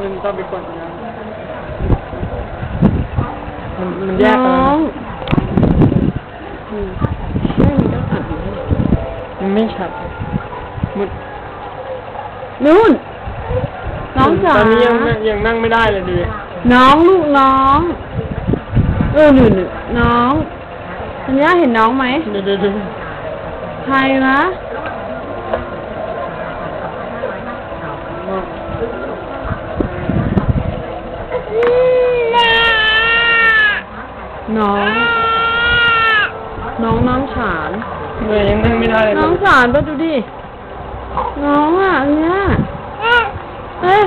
มันต้องไปกดนะมันมันแยกน้กัอนงอืมใช่มันต้องอัดอยู่มันไม่ชัดมันนู่น น้องจ๋าตอนนี้ยังนั่งยังนั่งไม่ได้เลยดิน้องลูกน้อง เออหนึ่งน้องอันนี้เห็นน้องไหมเดี๋ยวเดี๋ยวเดี๋ยวใครนะ น้อง น้องน้องฉานเดี๋ยวยังนั่งไม่ได้เลยน้องฉานปะดูดิ น้องอะอันเนี้ยเอ๊ะ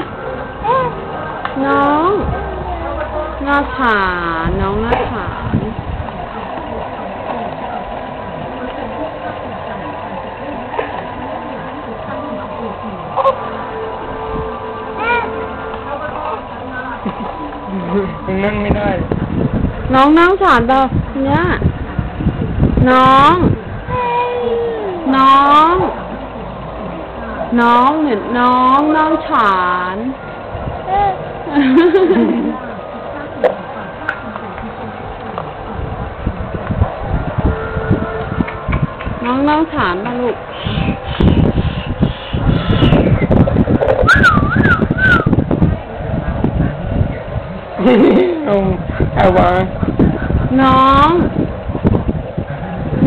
น้องหน้าฉานน้องหน้าฉานยังนั่งไม่ได้ น้องน้องฉานปะเนี้ยน้อง น้อง น้องเห็นน้องน้องฉานน้องน้องฉานปะลูกเอาเอาวางน้อง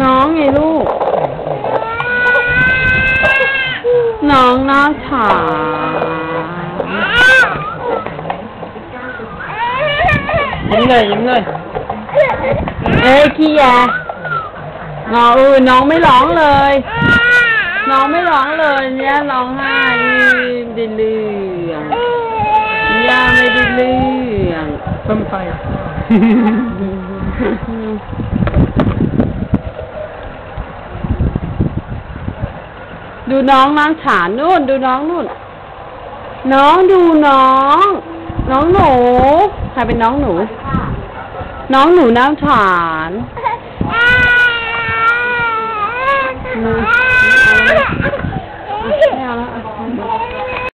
น้องไงลูก น้องน้าฉานยิ้มหน่อยยิ้มหน่อยเอ้ยขี้แยน้องเออน้องไม่ร้องเลย น้องไม่ร้องเลยเนี่ยร้องไห้ดิเรื่องย่าไม่ได้เรื่อง ต้มไฟดูน้องนางฉานนู่น ดูน้องนู่น น้องดูน้อง น้องหนูใครเป็นน้องหนู น้องหนูนางฉาน